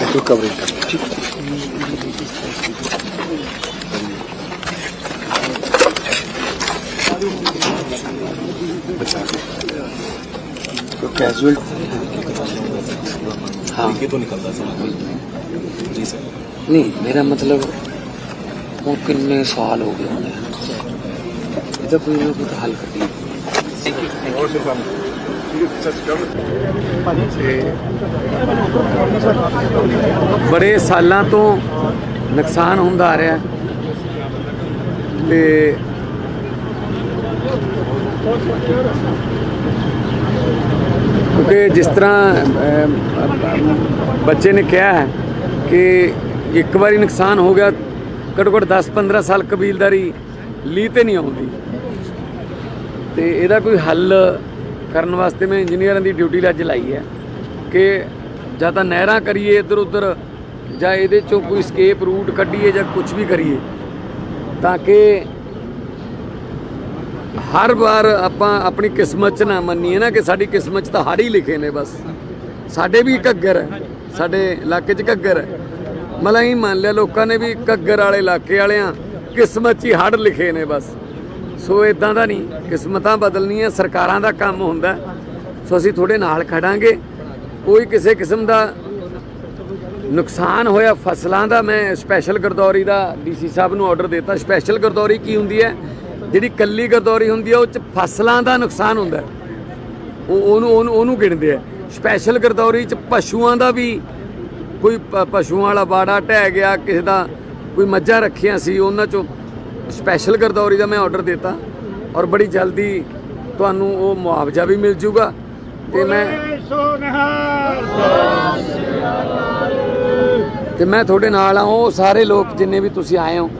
Какой коврик? Casual ਹਾਂ ਕਿ ਤੋਂ ਨਿਕਲਦਾ ਸਮਾਂ ਜੀ ਸਰ ਨਹੀਂ ਮੇਰਾ ਮਤਲਬ ਹੁਣ ਕਿੰਨੇ ਸਾਲ ਹੋ ਗਏ ਹੋਣੇ ਇਹਦਾ ਕੋਈ ਨਾ ਕੋਈ ਹੱਲ ਕੱਢੀ ਹੋਰ ਸੇ ਕੰਮ ਬੜੇ ਸਾਲਾਂ ਤੋਂ ਨੁਕਸਾਨ ਹੁੰਦਾ ਆ ਰਿਹਾ ਤੇ ਕਿਉਂਕਿ ਜਿਸ ਤਰ੍ਹਾਂ ਬੱਚੇ ਨੇ ਕਿਹਾ ਹੈ ਕਿ ਇੱਕ ਵਾਰੀ ਨੁਕਸਾਨ ਹੋ ਗਿਆ, ਘੱਟੋ ਘੱਟ 10-15 ਸਾਲ ਕਬੀਲਦਾਰੀ ਲੀ ਤੇ ਨਹੀਂ ਆਉਂਦੀ। ਤੇ ਇਹਦਾ ਕੋਈ ਹੱਲ ਕਰਨ ਵਾਸਤੇ ਮੈਂ ਇੰਜੀਨੀਅਰਾਂ ਦੀ ਡਿਊਟੀ ਅੱਜ ਲਾਈ ਹੈ ਕਿ ਜਾਂ ਤਾਂ ਨਹਿਰਾਂ ਕਰੀਏ ਇੱਧਰ ਉੱਧਰ ਜਾਂ ਇਹਦੇ ਚੋਂ ਕੋਈ ਸਕੇਪ ਰੂਟ ਕੱਢੀਏ ਜਾਂ ਕੁਝ ਵੀ ਕਰੀਏ, ਤਾਂ ਕਿ ਹਰ ਵਾਰ ਆਪਾਂ ਆਪਣੀ ਕਿਸਮਤ 'ਚ ਨਾ ਮੰਨੀਏ ਨਾ ਕਿ ਸਾਡੀ ਕਿਸਮਤ 'ਚ ਤਾਂ ਹੜ੍ਹ ਹੀ ਲਿਖੇ ਨੇ ਬਸ। ਸਾਡੇ ਵੀ ਘੱਗਰ ਹੈ, ਸਾਡੇ ਇਲਾਕੇ 'ਚ ਘੱਗਰ ਹੈ। ਮਤਲਬ ਹੀ ਮੰਨ ਲਿਆ ਲੋਕਾਂ ਨੇ ਵੀ ਘੱਗਰ ਵਾਲੇ ਇਲਾਕੇ ਵਾਲਿਆਂ ਕਿਸਮਤ 'ਚ ਹੀ ਹੜ੍ਹ ਲਿਖੇ ਨੇ ਬਸ। ਸੋ ਇਦਾਂ ਦਾ ਨਹੀਂ, ਕਿਸਮਤਾਂ ਬਦਲਣੀਆਂ ਸਰਕਾਰਾਂ ਦਾ ਕੰਮ ਹੁੰਦਾ ਸੋ ਅਸੀਂ ਤੁਹਾਡੇ ਨਾਲ ਖੜਾਂਗੇ। ਕੋਈ ਕਿਸੇ ਕਿਸਮ ਦਾ ਨੁਕਸਾਨ ਹੋਇਆ ਫਸਲਾਂ ਦਾ, ਮੈਂ ਸਪੈਸ਼ਲ ਗਰਦੌਰੀ ਦਾ ਡੀਸੀ ਸਾਹਿਬ ਨੂੰ ਆਰਡਰ ਦਿੱਤਾ। ਸਪੈਸ਼ਲ ਗਰਦੌਰੀ ਕੀ ਹੁੰਦੀ ਹੈ? ਜਿਹੜੀ ਕੱਲੀ ਗਰਦੌਰੀ ਹੁੰਦੀ ਹੈ ਉਹ ਚ ਫਸਲਾਂ ਦਾ ਨੁਕਸਾਨ ਹੁੰਦਾ। ਉਹ ਉਹਨੂੰ ਉਹਨੂੰ ਉਹਨੂੰ ਗਿਣਦੇ ਆ। ਸਪੈਸ਼ਲ ਗਰਦੌਰੀ ਚ ਪਸ਼ੂਆਂ ਦਾ ਵੀ ਕੋਈ ਪਸ਼ੂਆਂ ਵਾਲਾ ਬਾੜਾ ਢਹਿ ਗਿਆ ਕਿਸੇ ਦਾ ਕੋਈ ਮੱਝਾਂ ਰੱਖੀਆਂ ਸੀ ਉਹਨਾਂ ਚੋਂ ਸਪੈਸ਼ਲ ਗਰਦੌਰੀ ਦਾ ਮੈਂ ਆਰਡਰ ਦਿੱਤਾ। ਔਰ ਬੜੀ ਜਲਦੀ ਤੁਹਾਨੂੰ ਉਹ ਮੁਆਵਜ਼ਾ ਵੀ ਮਿਲ ਜੂਗਾ। ਤੇ ਮੈਂ ਤੇ ਮੈਂ ਤੁਹਾਡੇ ਨਾਲ ਆ ਉਹ ਸਾਰੇ ਲੋਕ ਜਿੰਨੇ ਵੀ ਤੁਸੀਂ ਆਏ ਹੋ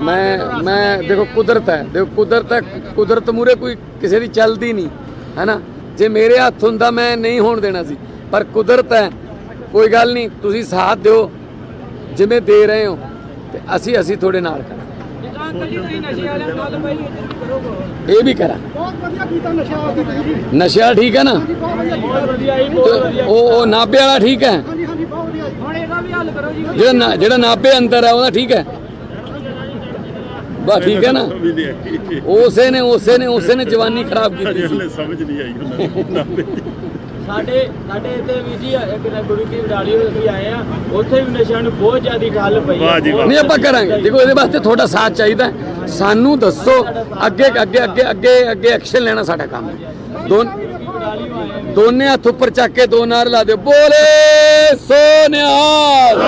ਮੈਂ ਮੈਂ ਦੇਖੋ ਕੁਦਰਤ ਹੈ ਦੇਖੋ ਕੁਦਰਤ ਹੈ ਕੁਦਰਤ ਮੂਰੇ ਕੋਈ ਕਿਸੇ ਦੀ ਚੱਲਦੀ ਨਹੀਂ ਹੈਨਾ ਜੇ ਮੇਰੇ ਹੱਥ ਹੁੰਦਾ ਮੈਂ ਨਹੀਂ ਹੋਣ ਦੇਣਾ ਸੀ ਪਰ ਕੁਦਰਤ ਹੈ ਕੋਈ ਗੱਲ ਨਹੀਂ ਤੁਸੀਂ ਸਾਥ ਦਿਓ ਜਿਵੇਂ ਦੇ ਰਹੇ ਹੋ ਤੇ ਅਸੀਂ ਅਸੀਂ ਤੁਹਾਡੇ ਨਾਲ ਕਰਾਂਗੇ। ਇਹ ਵੀ ਕਰਾਂ ਨਸ਼ਾ ਠੀਕ ਹੈ ਨਾ? ਉਹ ਉਹ ਨਾਭੇ ਵਾਲਾ ਠੀਕ ਹੈ? ਜਿਹੜਾ ਨਾ- ਜਿਹੜਾ ਨਾਭੇ ਅੰਦਰ ਹੈ ਉਹਦਾ ਠੀਕ ਹੈ? ਬਸ ਠੀਕ ਹੈ ਨਾ? ਉਸੇ ਨੇ ਉਸੇ ਨੇ ਉਸੇ ਨੇ ਜਵਾਨੀ ਖਰਾਬ ਕੀਤੀ ਸੀ। ਸਮਝ ਨਹੀਂ ਆਈ ਉਹਨਾਂ ਨੂੰ ਸਾਡੇ ਸਾਡੇ ਇੱਥੇ ਵੀ ਜੀ ਇੱਕ ਨਾ ਗੁਰੂ ਕੀ ਵਡਾਲੀ ਅਸੀਂ ਆਏ ਆ ਉੱਥੇ ਵੀ ਨਸ਼ਿਆਂ ਨੂੰ ਬਹੁਤ ਜ਼ਿਆਦਾ ਗੱਲ ਪਈ। ਨਹੀਂ ਆਪਾਂ ਕਰਾਂਗੇ। ਦੇਖੋ ਇਹਦੇ ਵਾਸਤੇ ਤੁਹਾਡਾ ਸਾਥ ਚਾਹੀਦਾ। ਸਾਨੂੰ ਦੱਸੋ ਅੱਗੇ ਅੱਗੇ ਅੱਗੇ ਅੱਗੇ ਅੱਗੇ ਐਕਸ਼ਨ ਲੈਣਾ ਸਾਡਾ ਕੰਮ ਹੈ। ਦੋਨ ਦੋਨੇ ਹੱਥ ਉੱਪਰ ਚੱਕ ਕੇ ਦੋ ਨਾਰ ਲਾ ਦਿਓ। ਬੋਲੇ ਸੋ ਨਿਹਾਲ